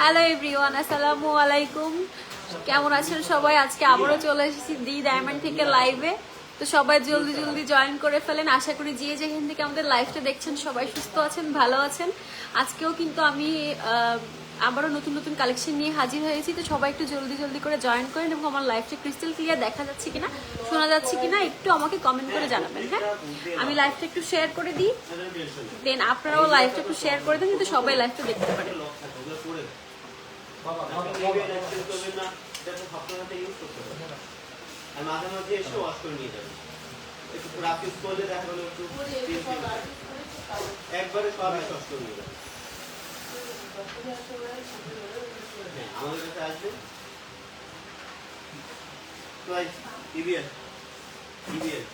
Hello everyone আসসালামু আলাইকুম কেমন আছেন সবাই? আজকে আবারও চলে এসেছি দি ডায়মন্ড থেকে লাইভে তো সবাই জলদি জলদি জয়েন করে ফেলেন। আশা করি যে যেখান থেকে আমাদের লাইভটা দেখছেন, সবাই সুস্থ আছেন, ভালো আছেন। আজকেও কিন্তু আমি আবারও নতুন নতুন কালেকশন নিয়ে হাজির হয়েছি। তো সবাই একটু জলদি জলদি করে জয়েন করেন এবং আমার লাইফটা ক্রিস্টাল ক্লিয়ার দেখা যাচ্ছে কিনা, শোনা যাচ্ছে কিনা, একটু আমাকে কমেন্ট করে জানাবেন হ্যাঁ? আমি লাইফটা একটু শেয়ার করে দিই। দেন আপনারাও লাইফটা একটু শেয়ার করে দেন কিন্তু সবাই লাইফটা দেখতে পারেন একবারে সব এসে ওয়াশ নিয়ে যাবেন হ্যাঁ, আমাদের কাছে আসবে তো ইবিএল ইবিএল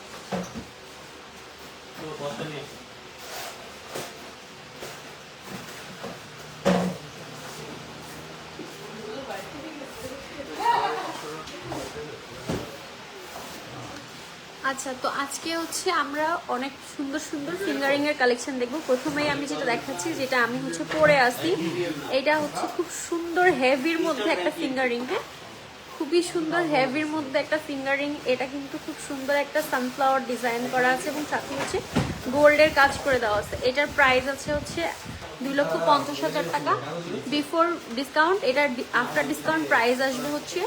তো বস্তা নিয়ে আচ্ছা তো আজকে হচ্ছে আমরা অনেক সুন্দর সুন্দর ফিঙ্গারিং এর কালেকশন দেখব। প্রথমেই আমি যেটা দেখাচ্ছি, যেটা আমি হচ্ছে পরে আসি এটা হচ্ছে খুব সুন্দর হেভির মধ্যে একটা ফিঙ্গারিং হ্যাঁ খুবই সুন্দর হেভির মধ্যে একটা ফিঙ্গারিং এটা কিন্তু খুব সুন্দর একটা সানফ্লাওয়ার ডিজাইন করা আছে এবং সাথে হচ্ছে গোল্ডের কাজ করে দেওয়া আছে। এটার প্রাইস আছে হচ্ছে দুই লক্ষ পঞ্চাশ হাজার টাকা। বিফোর ডিসকাউন্ট এটার আফটার ডিসকাউন্ট প্রাইস আসবে হচ্ছে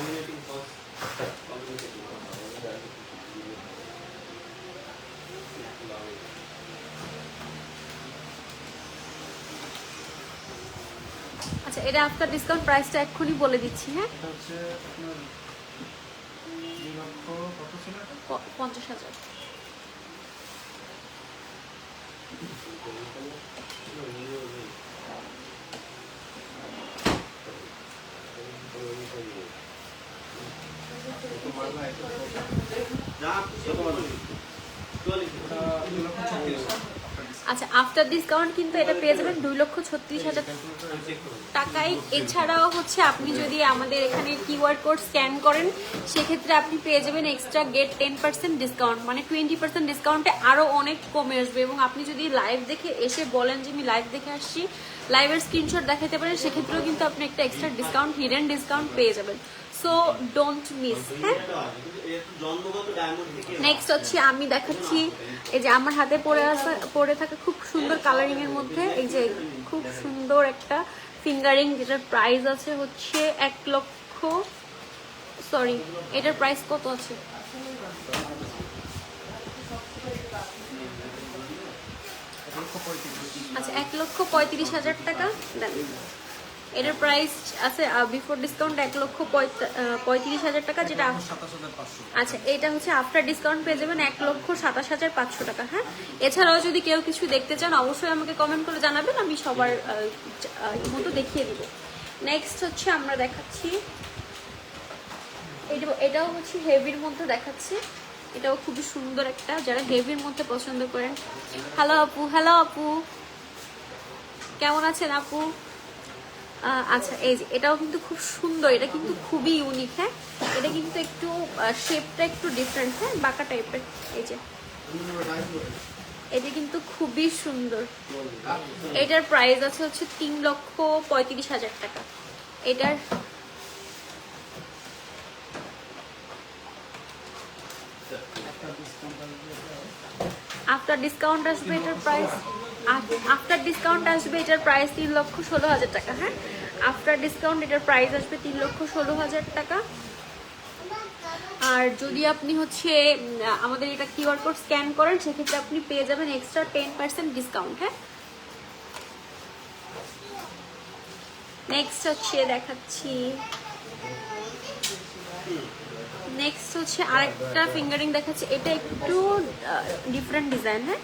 কমিউনিটি আচ্ছা এটা আফটার ডিসকাউন্ট প্রাইসটা এক্ষুনি বলে দিচ্ছি হ্যাঁ? আপনার পঞ্চাশ হাজার যা চলে এটা দুই লক্ষ ছত্রিশ আচ্ছা আফটার ডিসকাউন্ট কিন্তু এটা পেয়ে যাবেন দুই লক্ষ ছত্রিশ হাজার টাকায়। এছাড়াও হচ্ছে আপনি যদি আমাদের এখানে কিউআর কোড স্ক্যান করেন, সেক্ষেত্রে আপনি পেয়ে যাবেন extra get ten percent discount মানে টোয়েন্টি পার্সেন্ট ডিসকাউন্টে আরও অনেক কমে আসবে। এবং আপনি যদি লাইভ দেখে এসে বলেন যে, আমি লাইভ দেখে আসছি। লাইভের স্ক্রিনশট দেখাতে পারেন, সেক্ষেত্রেও কিন্তু আপনি একটা এক্সট্রা ডিসকাউন্ট হিডেন ডিসকাউন্ট পেয়ে যাবেন। সো ডোন্ট মিস হ্যাঁ নেক্সট হচ্ছে আমি দেখাচ্ছি, এই যে আমার হাতে পরে আসা পরে থাকা খুব সুন্দর কালারিং এর মধ্যে, এই যে খুব সুন্দর একটা ফিঙ্গারিং যেটার প্রাইস আছে হচ্ছে এক লক্ষ সরি এটার প্রাইস কত আছে? আচ্ছা এক লক্ষ পঁয়ত্রিশ হাজার টাকা। এটার প্রাইস আছে বিফোর ডিসকাউন্ট এক লক্ষ পঁয়ত- পঁয়ত্রিশ হাজার টাকা যেটা আচ্ছা এটা হচ্ছে আফটার ডিসকাউন্ট পেয়ে যাবেন এক লক্ষ সাতাশ হাজার পাঁচশো টাকা হ্যাঁ? এছাড়াও যদি কেউ কিছু দেখতে চান অবশ্যই আমাকে কমেন্ট করে জানাবেন আমি সবার মতো দেখিয়ে দিব। নেক্সট হচ্ছে আমরা দেখাচ্ছি এটা এটাও হচ্ছে হেভির মধ্যে দেখাচ্ছি। এটাও খুবই সুন্দর একটা যারা হেভির মধ্যে পছন্দ করেন। হ্যালো আপু হ্যালো আপু। কেমন আছেন আপু? আচ্ছা এই যে, এটাও কিন্তু খুব সুন্দর, এটা কিন্তু খুবই ইউনিক হ্যাঁ? এটা কিন্তু একটু শেপটা একটু ডিফারেন্ট হ্যাঁ? বাঁকা টাইপের এই যে। এটা কিন্তু খুবই সুন্দর। এটার প্রাইস আছে হচ্ছে তিন লক্ষ পঁয়ত্রিশ হাজার টাকা। এটার আফটার ডিসকাউন্ট আসবে এটার প্রাইস আফটার ডিসকাউন্ট আসবে, এটার প্রাইস তিন লক্ষ ষোলো হাজার টাকা হ্যাঁ? আফটার ডিসকাউন্ট এটার প্রাইস আসবে তিন লক্ষ ষোলো হাজার টাকা। আর যদি আপনি হচ্ছে আমাদের এটা কিউআর কোড স্ক্যান করেন, সেক্ষেত্রে আপনি পেয়ে যাবেন এক্সট্রা টেন পার্সেন্ট ডিসকাউন্ট হ্যাঁ? নেক্সট হচ্ছে, দেখাচ্ছি। নেক্সট হচ্ছে, আরেকটা ফিঙ্গারিং দেখাচ্ছি। এটা একটু ডিফারেন্ট ডিজাইন হ্যাঁ?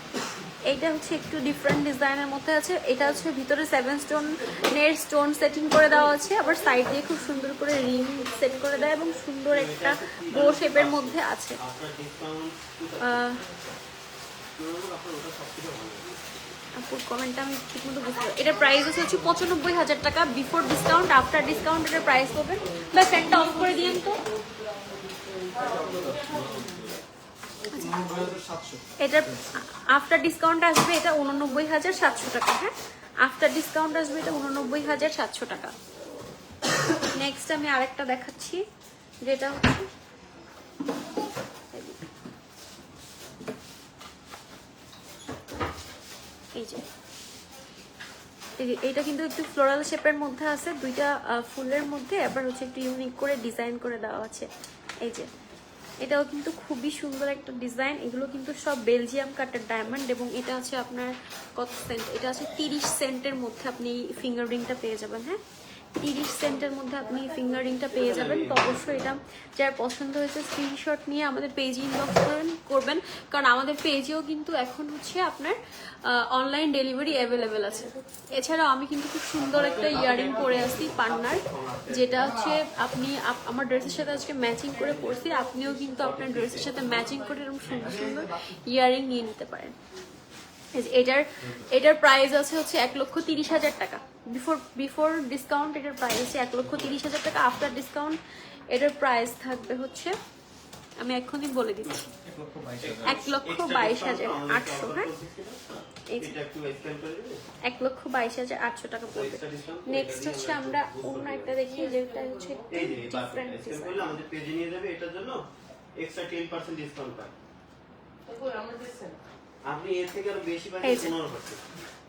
এটা হচ্ছে একটু ডিফারেন্ট ডিজাইনের মধ্যে আছে। এটা হচ্ছে ভিতরে সেভেন স্টোনের স্টোন সেটিং করে দেওয়া আছে। আবার সাইড দিয়ে খুব সুন্দর করে রিং সেট করে দেয় এবং সুন্দর একটা বো শেপের মধ্যে আছে। আপুর কমেন্টটা আমি বুঝতে পারি প্রাইস হচ্ছে পঁচানব্বই হাজার টাকা। বিফোর ডিসকাউন্ট আফটার ডিসকাউন্ট এটার প্রাইস হবে বা অফ করে দিয়েন তো। এটার আফটার ডিসকাউন্ট আসবে, এটা উননব্বই হাজার সাতশো টাকা হ্যাঁ? আফটার ডিসকাউন্ট আসবে, এটা উননব্বই হাজার সাতশো টাকা। নেক্সট আমি আরেকটা দেখাচ্ছি, যেটা হচ্ছে এই যে, এই যে- এটা কিন্তু একটু ফ্লোরাল শেপের মধ্যে আছে, দুইটা ফুলের মধ্যে আবার হচ্ছে একটু ইউনিক করে ডিজাইন করে দেওয়া আছে। এই যে এটাও কিন্তু খুবই সুন্দর একটা ডিজাইন। এগুলো কিন্তু সব বেলজিয়াম কাটের ডায়মন্ড এবং এটা আছে আপনার কত সেন্ট এটা আছে তিরিশ সেন্টের মধ্যে আপনি ফিঙ্গার রিংটা পেয়ে যাবেন হ্যাঁ? তিরিশ সেন্টের মধ্যে আপনি ফিঙ্গার রিংটা পেয়ে যাবেন। তো অবশ্যই এটা যার পছন্দ হয়েছে স্ক্রিনশট নিয়ে আমাদের পেজে ইনবক্স করবেন। কারণ আমাদের পেজেও কিন্তু এখন হচ্ছে আপনার অনলাইন ডেলিভারি অ্যাভেলেবেল আছে। এছাড়াও আমি কিন্তু খুব সুন্দর একটা ইয়ারিং পরে আসছি পান্নার, যেটা হচ্ছে আপনি আমার ড্রেসের সাথে আজকে ম্যাচিং করে পরছি। আপনিও কিন্তু আপনার ড্রেসের সাথে ম্যাচিং করে এরকম সুন্দর সুন্দর ইয়ারিং নিয়ে নিতে পারেন। এটার এটার প্রাইস আছে হচ্ছে এক লক্ষ তিরিশ হাজার টাকা। বিফোর বিফোর ডিসকাউন্ট এটার প্রাইস আছে এক লক্ষ তিরিশ হাজার টাকা। আফটার ডিসকাউন্ট এটার প্রাইস থাকবে হচ্ছে আমি এক্ষুনি বলে দিচ্ছি। এক লক্ষ বাইশ হাজার আটশো হ্যাঁ? এক লক্ষ বাইশ হাজার আটশো টাকা পড়বে। নেক্সট হচ্ছে আমরা অন্য একটা দেখি যেটা হচ্ছে ডিফারেন্ট আমাদের পেজে নিয়ে যাবে এটার জন্য এক্সট্রা 10% ডিসকাউন্ট পায় আপনি এর থেকে আরও বেশি পাচ্ছেন এই যে।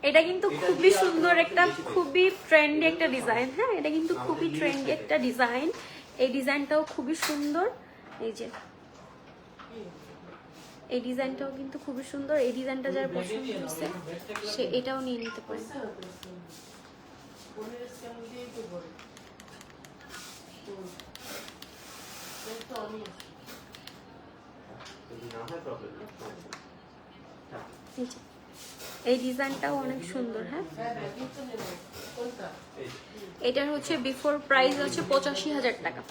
এটা কিন্তু খুবই সুন্দর একটা খুবই ট্রেন্ডি একটা ডিজাইন হ্যাঁ? এটা কিন্তু খুবই ট্রেন্ডি একটা ডিজাইন এই ডিজাইনটাও খুবই সুন্দর। এই যে। এই ডিজাইনটাও কিন্তু খুবই সুন্দর। এই ডিজাইনটা যার পছন্দ হচ্ছে সে এটাও নিয়ে নিতে পারে। না হয় প্রবলেম নেই। এই ডিজাইনটাও অনেক সুন্দর হ্যাঁ? এটার হচ্ছে বিফোর প্রাইস আছে পঁচাশি হাজার টাকা।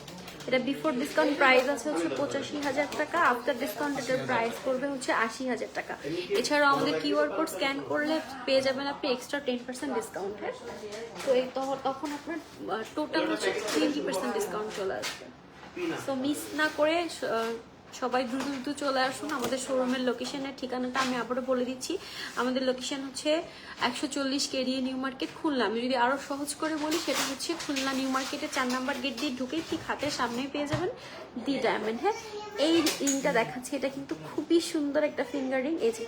এটা বিফোর ডিসকাউন্ট প্রাইস আছে হচ্ছে পঁচাশি হাজার টাকা আফটার ডিসকাউন্ট এটার প্রাইস পড়বে হচ্ছে আশি হাজার টাকা। এছাড়াও আমাদের কিউআর কোড স্ক্যান করলে পেয়ে যাবেন আপনি এক্সট্রা টেন পার্সেন্ট ডিসকাউন্ট হ্যাঁ? তো এই তখন- আপনার টোটাল হচ্ছে টোয়েন্টি পার্সেন্ট ডিসকাউন্ট চলে আসবে। সো মিস না করে সবাই দ্রুত দ্রুত চলে আসুন। আমাদের শোরুমের লোকেশনের ঠিকানাটা আমি আবারও বলে দিচ্ছি। আমাদের লোকেশন হচ্ছে একশো চল্লিশ কেরিয়ে নিউ মার্কেট, খুলনা। আমি যদি আরও সহজ করে বলি, সেটা হচ্ছে খুলনা নিউ মার্কেটের চার নাম্বার গেট দিয়ে ঢুকে ঠিক হাতের সামনেই পেয়ে যাবেন দি ডায়মন্ড হ্যাঁ এই রিংটা দেখাচ্ছে। এটা কিন্তু খুবই সুন্দর একটা ফিঙ্গার রিং এই যে,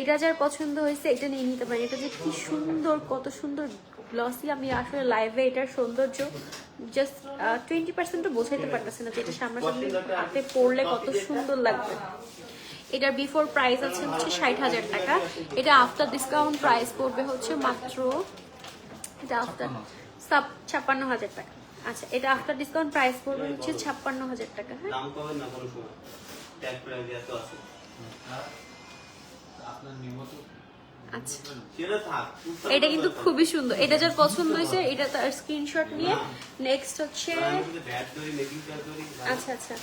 এটা যার পছন্দ হয়েছে, এটা নিয়ে নিতে পারেন। এটা যে কি সুন্দর, কত সুন্দর গ্লসি আমি আসলে লাইভে এটার সৌন্দর্য জাস্ট টোয়েন্টি পার্সেন্টও বোঝাইতে পারতেছি না যে এটা সামনাসামনি হাতে পড়লে কত সুন্দর লাগবে। এটার বিফোর প্রাইস আছে হচ্ছে ষাট হাজার টাকা। এটা আফটার ডিসকাউন্ট প্রাইস পড়বে হচ্ছে মাত্র এটা আফটার ছাপ্পান্ন হাজার টাকা। আচ্ছা এটা আফটার ডিসকাউন্ট প্রাইস পড়বে হচ্ছে ছাপ্পান্ন হাজার টাকা হ্যাঁ? দাম কবে না কোনো সময়। ট্যাগ প্রাইস এত আছে। আপনার নিয়মিত আচ্ছা। এটা কিন্তু খুবই সুন্দর। এটা যার পছন্দ হয়েছে এটা তার স্ক্রিনশট নিয়ে। নেক্সট হচ্ছে আচ্ছা আচ্ছা।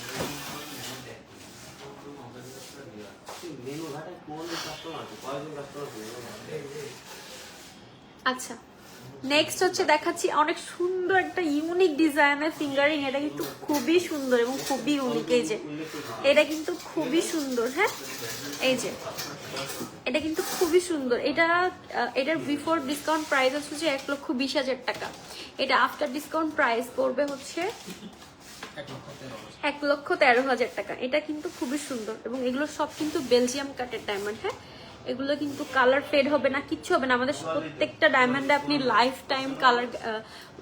আচ্ছা। নেক্সট হচ্ছে দেখাচ্ছি অনেক সুন্দর একটা ইউনিক ডিজাইনের ফিঙ্গারিং এটা কিন্তু খুবই সুন্দর এবং খুবই ইউনিক এই যে। এটা কিন্তু খুবই সুন্দর হ্যাঁ? এই যে। এটা কিন্তু খুবই সুন্দর। এটা এটার বিফোর ডিসকাউন্ট প্রাইস হচ্ছে এক লক্ষ বিশ হাজার টাকা। এটা আফটার ডিসকাউন্ট প্রাইস পড়বে হচ্ছে এক লক্ষ তেরো হাজার। এক লক্ষ তেরো হাজার টাকা। এটা কিন্তু খুবই সুন্দর এবং এগুলো সব কিন্তু বেলজিয়াম কাটের ডায়মন্ড হ্যাঁ? এগুলো কিন্তু কালার ফেড হবে না, কিচ্ছু হবে না। আমাদের প্রত্যেকটা ডায়মন্ডে আপনি লাইফ টাইম কালার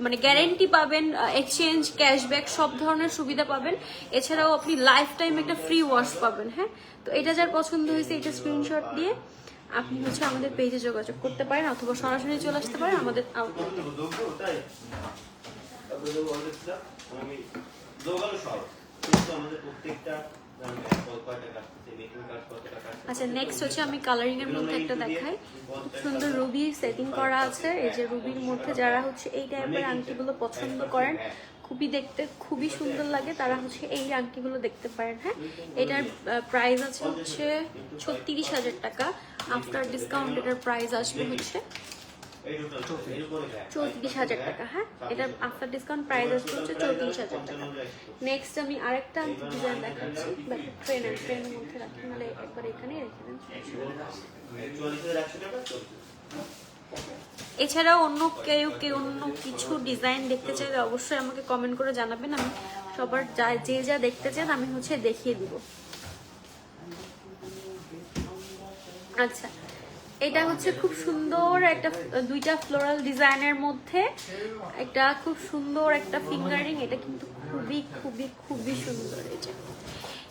মানে গ্যারেন্টি পাবেন এক্সচেঞ্জ ক্যাশব্যাক সব ধরনের সুবিধা পাবেন। এছাড়াও আপনি লাইফ টাইম একটা ফ্রি ওয়াশ পাবেন হ্যাঁ? তো এটা যার পছন্দ হয়েছে, এটা স্ক্রিনশট দিয়ে আপনি হচ্ছে আমাদের পেজে যোগাযোগ করতে পারেন অথবা সরাসরি চলে আসতে পারেন আমাদের প্রত্যেকটা আচ্ছা নেক্সট হচ্ছে আমি কালারিং এর মধ্যে একটা দেখাই। খুব সুন্দর রুবি সেটিং করা আছে। এই যে রুবির মধ্যে যারা হচ্ছে এই টাইপের আংটিগুলো পছন্দ করেন, খুবই দেখতে খুবই সুন্দর লাগে। তারা হচ্ছে এই আংটিগুলো দেখতে পারেন হ্যাঁ? এটার প্রাইস আছে হচ্ছে ছত্রিশ হাজার টাকা। আফটার ডিসকাউন্ট এটার প্রাইস আসবে হচ্ছে চৌত্রিশ হাজার টাকা হ্যাঁ? এটা আফটার ডিসকাউন্ট প্রাইস আসবে হচ্ছে চৌত্রিশ হাজার টাকা। নেক্সট আমি আরেকটা ডিজাইন দেখাচ্ছি। ট্রেনের ট্রেনের মধ্যে রাখি নাহলে একবার এখানে রেখে দেন। এছাড়াও অন্য কেউ কেউ অন্য কিছু ডিজাইন দেখতে চাইলে অবশ্যই আমাকে কমেন্ট করে জানাবেন। আমি সবার যা যে যা দেখতে চান আমি হচ্ছে দেখিয়ে দিব। আচ্ছা এটা হচ্ছে খুব সুন্দর একটা দুইটা ফ্লোরাল ডিজাইনের মধ্যে একটা খুব সুন্দর একটা ফিঙ্গারিং এটা কিন্তু খুবই খুবই খুবই সুন্দর এটা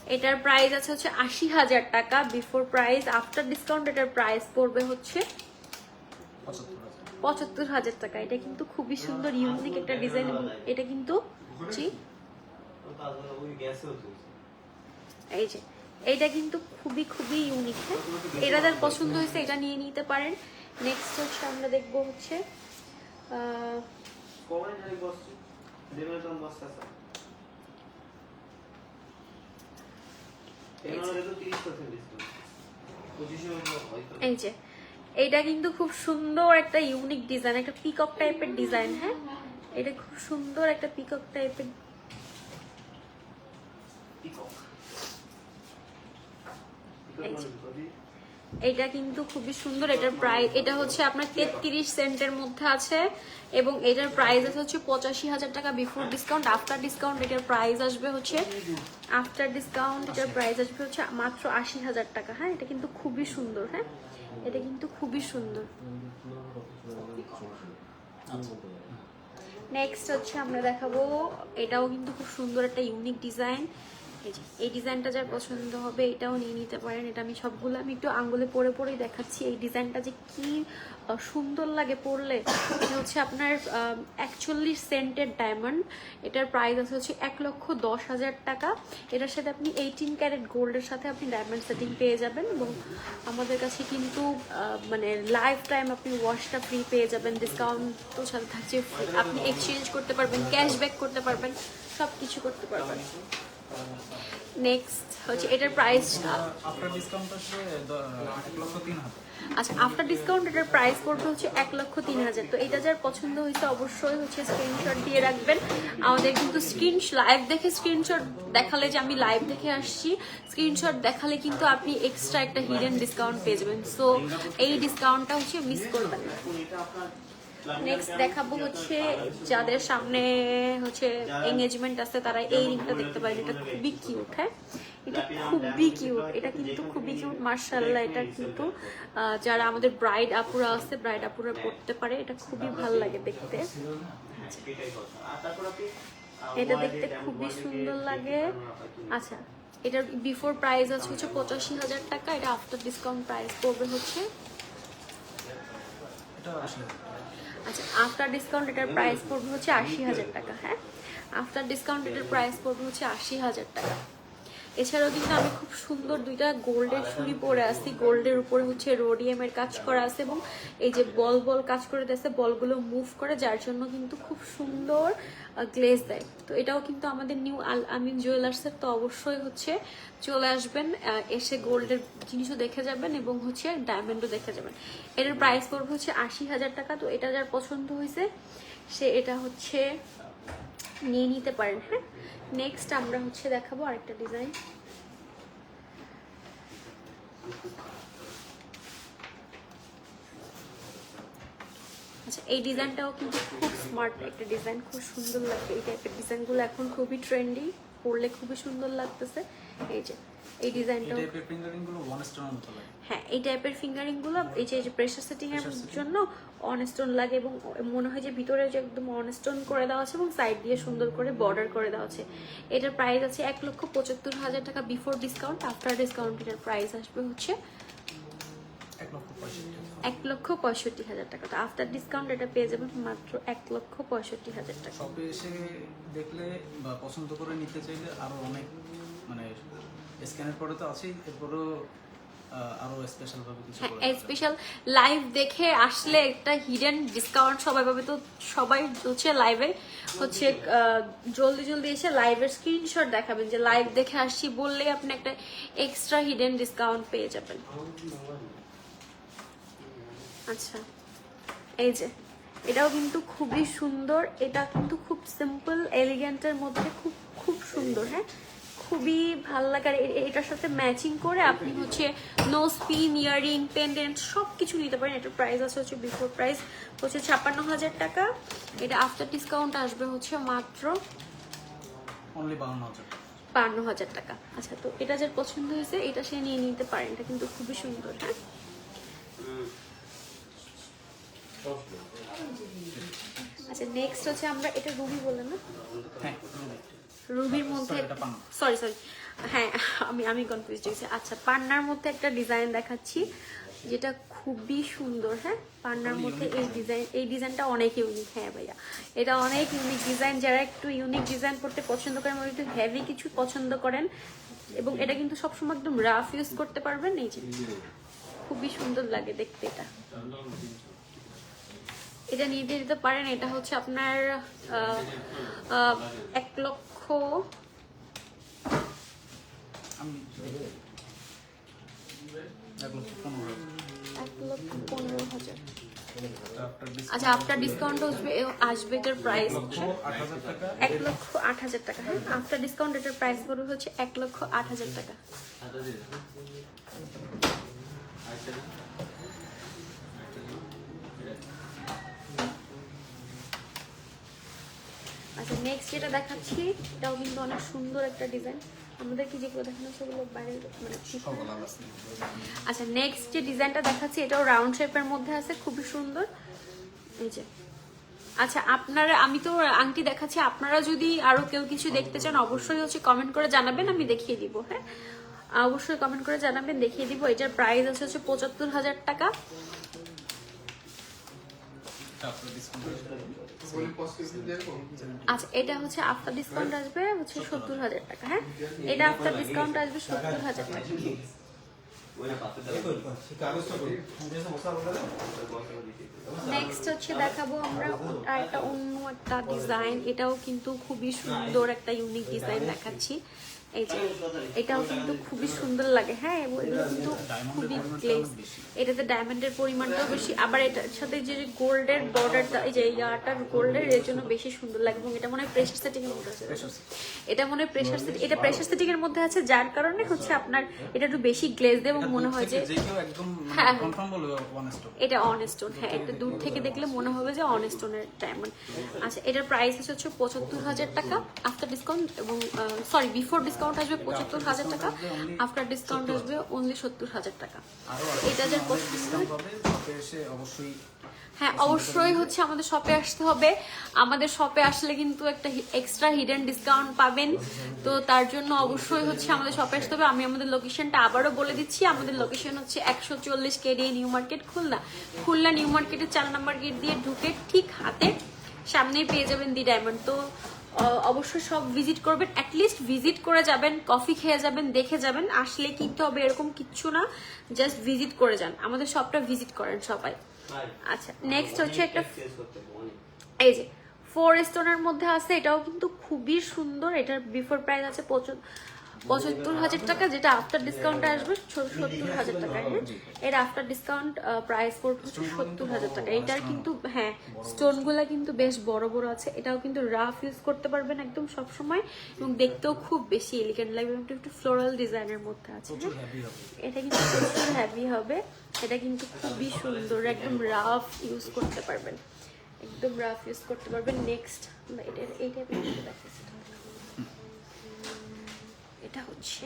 এটার প্রাইস আছে হচ্ছে আশি হাজার টাকা বিফোর প্রাইস আফটার ডিসকাউন্ট এটার প্রাইস পড়বে হচ্ছে পঁচাত্তর হাজার টাকা। এটা কিন্তু খুবই সুন্দর ইউনিক একটা ডিজাইন এবং এটা কিন্তু এই যে এটা কিন্তু খুবই খুবই ইউনিক হ্যাঁ? এটা যার পছন্দ হয়েছে এটা নিয়ে নিতে পারেন। নেক্সট হচ্ছে আমরা দেখব হচ্ছে আহ, কমাই নাই বসছে দেবে তো বসছে স্যার এর মধ্যে তো 30% ডিসকাউন্ট 25 হয়তো এই যে এটা কিন্তু খুব সুন্দর একটা ইউনিক ডিজাইন একটা পিকক টাইপের ডিজাইন হ্যাঁ? এটা খুব সুন্দর একটা পিকক টাইপের পিকক। এটা কিন্তু খুবই সুন্দর এটার প্রাইস এটা হচ্ছে আপনার তেত্রিশ সেন্টের মধ্যে আছে এবং এটার প্রাইস আছে হচ্ছে পঁচাশি হাজার টাকা বিফোর ডিসকাউন্ট আফটার ডিসকাউন্ট এটার প্রাইস আসবে হচ্ছে আফটার ডিসকাউন্ট এটার প্রাইস আসবে হচ্ছে মাত্র আশি হাজার টাকা। হ্যাঁ এটা কিন্তু খুবই সুন্দর হ্যাঁ? এটা কিন্তু খুবই সুন্দর। নেক্সট হচ্ছে আমরা দেখাবো এটাও কিন্তু খুব সুন্দর একটা ইউনিক ডিজাইন এই ডিজাইনটা যার পছন্দ হবে এটাও নিয়ে নিতে পারেন। এটা আমি সবগুলো, আমি একটু আঙ্গুলে পরে পরেই দেখাচ্ছি এই ডিজাইনটা যে কি সুন্দর লাগে পরলে। এটা হচ্ছে আপনার একচল্লিশ সেন্টের ডায়মন্ড এটার প্রাইস আছে হচ্ছে এক লক্ষ দশ হাজার টাকা। এটার সাথে আপনি এইটিন ক্যারেট গোল্ডের সাথে আপনি ডায়মন্ড সেটিং পেয়ে যাবেন এবং আমাদের কাছে কিন্তু মানে লাইফ টাইম আপনি ওয়াশটা ফ্রি পেয়ে যাবেন। ডিসকাউন্ট তো সাথে থাকছে, আপনি এক্সচেঞ্জ করতে পারবেন ক্যাশব্যাক করতে পারবেন সব কিছু করতে পারবেন। নেক্সট হচ্ছে এটার প্রাইস আফটার ডিসকাউন্ট আসবে দ- লক্ষ তিন হাজার। আচ্ছা আফটার ডিসকাউন্ট এটার প্রাইস পড়বে হচ্ছে এক লক্ষ তিন হাজার। তো এটা যার পছন্দ হয়েছে অবশ্যই হচ্ছে স্ক্রিনশট দিয়ে রাখবেন। আমাদের কিন্তু স্ক্রিন লাইভ দেখে স্ক্রিনশট দেখালে যে আমি লাইভ দেখে আসছি। স্ক্রিনশট দেখালে কিন্তু আপনি এক্সট্রা একটা হিডেন ডিসকাউন্ট পেয়ে যাবেন। সো এই ডিসকাউন্টটা হচ্ছে মিস করবেন না। নেক্সট দেখাবো হচ্ছে যাদের সামনে হচ্ছে এঙ্গেজমেন্ট আছে, তারা এই রিংটা দেখতে পারেন এটা খুবই কিউট হ্যাঁ? এটা খুবই কিউট এটা কিন্তু খুবই কিউট মার্শাল্লাহ, এটা কিন্তু যারা আমাদের ব্রাইড আপুরা আছে ব্রাইড আপুরা পড়তে পারে, এটা খুবই ভালো লাগে দেখতে। আপনি এটা দেখতে খুবই সুন্দর লাগে। আচ্ছা এটার বিফোর প্রাইস আছে হচ্ছে পঁচাশি হাজার টাকা, এটা আফটার ডিসকাউন্ট প্রাইস পড়বে হচ্ছে? আচ্ছা আফটার ডিসকাউন্ট এটার প্রাইস পড়বে হচ্ছে আশি হাজার টাকা হ্যাঁ? আফটার ডিসকাউন্ট এটার প্রাইস পড়বে হচ্ছে আশি হাজার টাকা। এছাড়াও কিন্তু আমি খুব সুন্দর দুইটা গোল্ডের চুড়ি পরে আসছি গোল্ডের উপরে হচ্ছে রোডিয়ামের কাজ করা আছে এবং এই যে বল বল কাজ করে দিয়েছে, বলগুলো মুভ করে, যার জন্য কিন্তু খুব সুন্দর গ্লেজ দেয়। তো এটাও কিন্তু আমাদের নিউ আল আমিন জুয়েলার্সের তো অবশ্যই হচ্ছে চলে আসবেন এসে গোল্ডের জিনিসও দেখে যাবেন এবং হচ্ছে ডায়মন্ডও দেখে যাবেন। এটার প্রাইস পড়বে হচ্ছে আশি হাজার টাকা। তো এটা যার পছন্দ হয়েছে, সে এটা হচ্ছে নিয়ে নিতে পারেন হ্যাঁ? নেক্সট আমরা হচ্ছে দেখাবো আরেকটা ডিজাইন আচ্ছা এই ডিজাইনটাও কিন্তু খুব স্মার্ট একটা ডিজাইন খুব সুন্দর লাগবে এই টাইপের ডিজাইনগুলো এখন খুবই ট্রেন্ডি পরলে খুবই সুন্দর লাগতেছে। এই যে এই ডিজাইনটাও হ্যাঁ এই টাইপের ফিঙ্গারিংগুলো এই যে প্রেশার সেটিং এর জন্য অন স্টোন লাগে এবং মনে হয় যে ভিতরে যে একদম অনস্টোন করে দেওয়া আছে এবং সাইড দিয়ে সুন্দর করে বর্ডার করে দেওয়া আছে। এটার প্রাইস আছে এক লক্ষ পঁচাত্তর হাজার টাকা বিফোর ডিসকাউন্ট আফটার ডিসকাউন্ট এটার প্রাইস আসবে হচ্ছে এক লক্ষ পঁয়ষট্টি হাজার। টাকা। তো আফটার ডিসকাউন্ট এটা পেয়ে যাবেন মাত্র এক লক্ষ পঁয়ষট্টি হাজার টাকা। শপে এসে দেখলে বা পছন্দ করে নিতে চাইলে আরও অনেক মানে স্ক্যানের পরে তো আছেই। এরপরেও আরও স্পেশাল ভাবে কিছু হ্যাঁ। স্পেশাল লাইভ দেখে আসলে একটা হিডেন ডিসকাউন্ট সবাই পাবে। তো সবাই হচ্ছে লাইভে হচ্ছে জলদি জলদি এসে লাইভের স্ক্রিনশট দেখাবেন যে লাইভ দেখে আসছি বললেই আপনি একটা এক্সট্রা হিডেন ডিসকাউন্ট পেয়ে যাবেন। আচ্ছা এই যে এটাও কিন্তু খুবই সুন্দর এটা কিন্তু খুব সিম্পল এলিগেন্টের মধ্যে খুব খুব সুন্দর হ্যাঁ? খুবই ভালো লাগার এটার সাথে ম্যাচিং করে আপনি হচ্ছে নোজ পিন ইয়ারিং পেন্ডেন্ট সব কিছু নিতে পারেন। এটার প্রাইস আছে হচ্ছে বিফোর প্রাইস হচ্ছে ছাপ্পান্ন হাজার টাকা। এটা আফটার ডিসকাউন্ট আসবে হচ্ছে মাত্র। বান্ন হাজার টাকা। আচ্ছা তো এটা যার পছন্দ হয়েছে এটা সে নিয়ে নিতে পারেন এটা কিন্তু খুবই সুন্দর হ্যাঁ? আচ্ছা নেক্সট হচ্ছে আমরা এটা রুবি বলে না? হ্যাঁ। রুবির মধ্যে সরি সরি হ্যাঁ আমি আমি কনফিউজ হয়েছি আচ্ছা পান্নার মধ্যে একটা ডিজাইন দেখাচ্ছি যেটা খুবই সুন্দর। হ্যাঁ পান্নার মধ্যে এই ডিজাইন এই ডিজাইনটা অনেক ইউনিক হ্যাঁ ভাইয়া। এটা অনেক ইউনিক ডিজাইন যারা একটু ইউনিক ডিজাইন করতে পছন্দ করেন মানে একটু হেভি কিছু পছন্দ করেন এবং এটা কিন্তু সবসময় একদম রাফ ইউজ করতে পারবেন এই যে খুবই সুন্দর লাগে দেখতে এটা। এটা নিয়ে দিয়ে দিতে পারেন এটা হচ্ছে আপনার এক লক্ষ আচ্ছা আফটার ডিসকাউন্ট আসবে আসবে এটার প্রাইস এক লক্ষ আট হাজার টাকা। হ্যাঁ? আফটার ডিসকাউন্ট এটার প্রাইস পড়বে হচ্ছে এক লক্ষ আট হাজার টাকা। আচ্ছা নেক্সট যেটা দেখাচ্ছি এটাও কিন্তু অনেক সুন্দর একটা ডিজাইন আমাদের কি যেগুলো দেখানো সেগুলো বাইরে মানে আচ্ছা নেক্সট যে ডিজাইনটা দেখাচ্ছি এটাও রাউন্ড শেপের মধ্যে আছে খুবই সুন্দর। এই যে। আচ্ছা আপনারা আমি তো আংটি দেখাচ্ছি আপনারা যদি আরও কেউ কিছু দেখতে চান অবশ্যই হচ্ছে কমেন্ট করে জানাবেন আমি দেখিয়ে দিব হ্যাঁ? অবশ্যই কমেন্ট করে জানাবেন দেখিয়ে দিব। এটার প্রাইস আছে হচ্ছে পঁচাত্তর হাজার টাকা। আচ্ছা এটা হচ্ছে আফটার ডিসকাউন্ট আসবে হচ্ছে সত্তর হাজার টাকা হ্যাঁ? এটা আফটার ডিসকাউন্ট আসবে সত্তর হাজার টাকা। নেক্সট হচ্ছে দেখাবো আমরা একটা অন্য একটা ডিজাইন এটাও কিন্তু খুবই সুন্দর একটা ইউনিক ডিজাইন দেখাচ্ছি। এই যে এটাও কিন্তু খুবই সুন্দর লাগে। হ্যাঁ এগুলো কিন্তু খুবই গ্লেজ এটাতে ডায়মন্ডের পরিমাণটাও বেশি। আবার এটার সাথে যে গোল্ডের বর্ডারটা এই যে ইয়ারটা গোল্ডের এর জন্য বেশি সুন্দর লাগে এবং এটা মনে হয় প্রেশার সেটিং এর মধ্যে আছে। এটা মনে হয় প্রেশার সেটিং এটা প্রেশার সেটিং এর মধ্যে আছে যার কারণে হচ্ছে আপনার এটা একটু বেশি গ্লেজ দেয় এবং মনে হয় যে হ্যাঁ। স্টপ এটা অনেস্টোন হ্যাঁ এটা দূর থেকে দেখলে মনে হবে যে অনেস্টোনের ডায়মন্ড আচ্ছা এটার প্রাইস হচ্ছে পঁচাত্তর হাজার টাকা আফটার ডিসকাউন্ট এবং সরি বিফোর ডিসকাউন্ট আসবে পঁচাত্তর হাজার টাকা আফটার ডিসকাউন্ট আসবে অনলি সত্তর হাজার টাকা। এটা ডিসকাউন্ট অবশ্যই হ্যাঁ অবশ্যই হচ্ছে আমাদের শপে আসতে হবে। আমাদের শপে আসলে কিন্তু একটা এক্সট্রা হিডেন ডিসকাউন্ট পাবেন। তো তার জন্য অবশ্যই হচ্ছে আমাদের শপে আসতে হবে। আমি আমাদের লোকেশনটা আবারও বলে দিচ্ছি। আমাদের লোকেশন হচ্ছে একশো চল্লিশ KD new market Khulna. Khulna new মার্কেটের চার নাম্বার গেট দিয়ে ঢুকে ঠিক হাতে সামনেই পেয়ে যাবেন দি ডায়মন্ড। তো অবশ্যই সব ভিজিট করবেন। অ্যাটলিস্ট ভিজিট করে যাবেন কফি খেয়ে যাবেন দেখে যাবেন। আসলে কিনতে হবে এরকম কিচ্ছু না জাস্ট ভিজিট করে যান। আমাদের সবটা ভিজিট করেন সবাই। আচ্ছা নেক্সট হচ্ছে একটা এই যে ফোর স্টোনের মধ্যে আছে এটাও কিন্তু খুবই সুন্দর। এটার বিফোর প্রাইস আছে পঁচ- পঁচাত্তর হাজার টাকা যেটা আফটার ডিসকাউন্ট আসবে সত্তর হাজার টাকা হ্যাঁ এর আফটার ডিসকাউন্ট প্রাইস পড়বে সত্তর হাজার টাকা এটার কিন্তু হ্যাঁ স্টোনগুলা কিন্তু বেশ বড় বড় আছে এটাও কিন্তু রাফ ইউজ করতে পারবেন একদম সব সময় এবং দেখতেও খুব বেশি এলিগেন্ট লাগবে এবং একটু ফ্লোরাল ডিজাইনের মধ্যে আছে হ্যাঁ এটা কিন্তু প্রচুর হ্যাভি হবে এটা কিন্তু খুবই সুন্দর একদম রাফ ইউজ করতে পারবেন একদম রাফ ইউজ করতে পারবেন নেক্সট এটা এই টাইপের এটা হচ্ছে।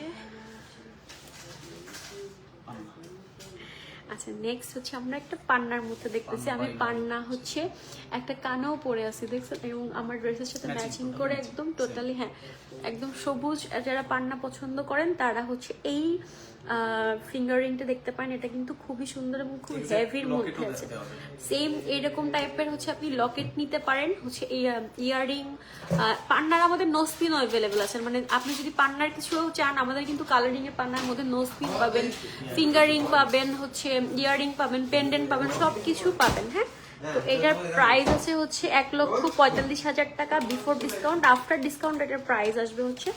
আচ্ছা নেক্সট হচ্ছে আমরা একটা পান্নার মধ্যে দেখতেছি। আমি পান্না হচ্ছে একটা কানাও পরে আছি দেখছেন? এবং আমার ড্রেসের সাথে ম্যাচিং করে একদম টোটালি হ্যাঁ একদম সবুজ যারা পান্না পছন্দ করেন তারা হচ্ছে এই ফিঙ্গারিংটা দেখতে পান এটা কিন্তু খুবই সুন্দর এবং খুব হেভির মধ্যে আছে সেম এরকম টাইপের হচ্ছে আপনি লকেট নিতে পারেন হচ্ছে ইয়ারিং পান্নার আমাদের নোসপিন অ্যাভেলেবেল আছে। মানে আপনি যদি পান্নার কিছু চান আমাদের কিন্তু কালারিং এর পান্নার মধ্যে নোসপিন পাবেন। ফিঙ্গারিং পাবেন হচ্ছে ইয়ারিং পাবেন পেন্ডেন্ট পাবেন সব কিছু পাবেন হ্যাঁ? তো এটার প্রাইস আছে হচ্ছে এক লক্ষ পঁয়তাল্লিশ হাজার টাকা বিফোর ডিসকাউন্ট আফটার ডিসকাউন্ট এটার প্রাইস আসবে হচ্ছে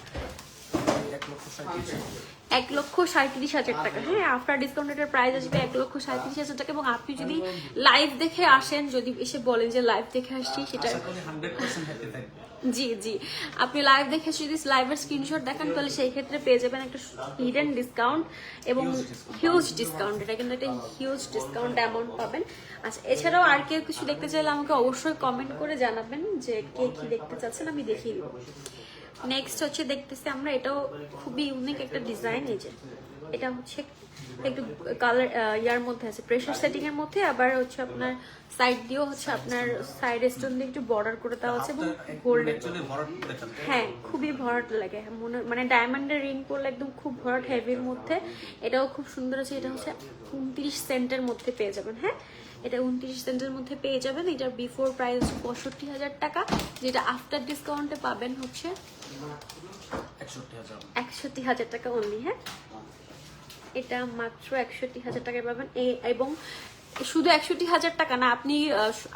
এক লক্ষ সাঁত্রিশ হাজার টাকা। হ্যাঁ আফটার ডিসকাউন্টের প্রাইস আসবে এক লক্ষ সাঁত্রিশ হাজার টাকা এবং আপনি যদি লাইভ দেখে আসেন যদি এসে বলেন যে লাইভ দেখে আসছি সেটা জি জি। আপনি লাইভ দেখে যদি লাইভের স্ক্রিনশট দেখান তাহলে সেই ক্ষেত্রে পেয়ে যাবেন একটা হিডেন ডিসকাউন্ট এবং হিউজ ডিসকাউন্ট এটা কিন্তু একটা হিউজ ডিসকাউন্ট অ্যামাউন্ট পাবেন। আচ্ছা এছাড়াও আর কেউ কিছু দেখতে চাইলে আমাকে অবশ্যই কমেন্ট করে জানাবেন যে কে কি দেখতে চাচ্ছেন আমি দেখিয়ে দিব। নেক্সট হচ্ছে দেখতেছি আমরা এটাও খুবই ইউনিক একটা ডিজাইন এই যে। এটা হচ্ছে একটু কালার ইয়ার মধ্যে আছে প্রেশার সেটিং এর মধ্যে আবার হচ্ছে আপনার সাইড দিয়েও হচ্ছে আপনার সাইড স্টোন দিয়ে একটু বর্ডার করে দেওয়া আছে এবং গোল্ডেন হ্যাঁ খুবই ভরাট লাগে। মনে মানে ডায়মন্ডের রিং করলে একদম খুব ভরাট হেভির মধ্যে। এটাও খুব সুন্দর আছে এটা হচ্ছে উনত্রিশ সেন্টের মধ্যে পেয়ে যাবেন হ্যাঁ? এটা উনত্রিশ সেন্টের মধ্যে পেয়ে যাবেন এটার বিফোর প্রাইস পঁয়ষট্টি হাজার টাকা যেটা আফটার ডিসকাউন্টে পাবেন হচ্ছে একষট্টি হাজার। টাকা অনলি হ্যাঁ? এটা মাত্র একষট্টি হাজার টাকায় পাবেন। এবং শুধু একষট্টি হাজার টাকা না আপনি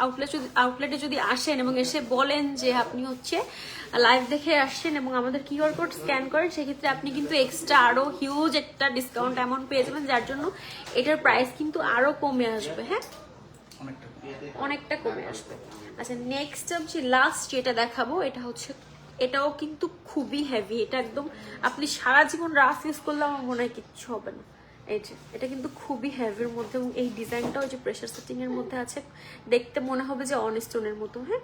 আউটলেট যদি আউটলেটে যদি আসেন এবং এসে বলেন যে আপনি হচ্ছে লাইভ দেখে আসছেন এবং আমাদের কিউআর কোড স্ক্যান করেন সেক্ষেত্রে আপনি কিন্তু এক্সট্রা আরও হিউজ একটা ডিসকাউন্ট অ্যামাউন্ট পেয়ে যাবেন যার জন্য এটার প্রাইস কিন্তু আরও কমে আসবে হ্যাঁ? অনেকটা অনেকটা কমে আসবে। আচ্ছা নেক্সট হচ্ছে লাস্ট যেটা দেখাবো এটা হচ্ছে এটাও কিন্তু খুবই হেভি এটা একদম আপনি সারা জীবন রাফ ইউজ করলে আমার মনে হয় কিচ্ছু হবে না। এই যে, এটা কিন্তু খুবই হেভির মধ্যে এবং এই ডিজাইনটাও যে প্রেশার সেটিং এর মধ্যে আছে, দেখতে মনে হবে যে অন স্টোনের মতো হ্যাঁ?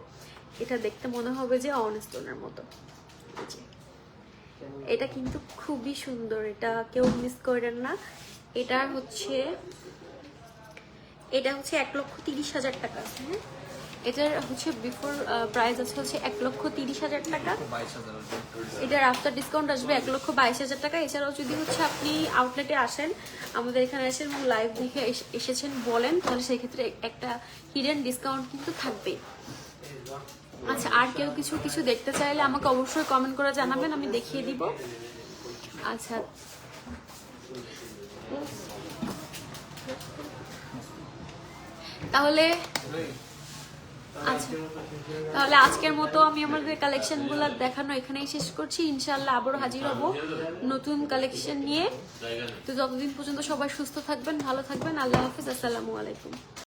এটা দেখতে মনে হবে যে অন স্টোনের মতো। এটা কিন্তু খুবই সুন্দর, এটা কেউ মিস করেন না। এটা হচ্ছে এটা হচ্ছে এক লক্ষ তিরিশ হাজার টাকা হ্যাঁ? এটার হচ্ছে বিফোর প্রাইস আছে হচ্ছে এক লক্ষ তিরিশ হাজার টাকা। এটার আফটার ডিসকাউন্ট আসবে এক লক্ষ বাইশ হাজার টাকা। এছাড়াও যদি হচ্ছে আপনি আউটলেটে আসেন আমাদের এখানে আসেন এবং লাইভ দেখে এস- এসেছেন বলেন তাহলে সেই ক্ষেত্রে একটা হিডেন ডিসকাউন্ট কিন্তু থাকবে আচ্ছা আর কেউ কিছু কিছু দেখতে চাইলে আমাকে অবশ্যই কমেন্ট করে জানাবেন আমি দেখিয়ে দিব। আচ্ছা। তাহলে আচ্ছা। তাহলে আজকের মতো আমি আমাদের কালেকশনগুলো দেখানো এখানেই শেষ করছি। ইনশাল্লাহ আবারও হাজির হব নতুন কালেকশন নিয়ে। তো যতদিন পর্যন্ত সবাই সুস্থ থাকবেন, ভালো থাকবেন, আল্লাহ হাফিজ, আসসালামু আলাইকুম।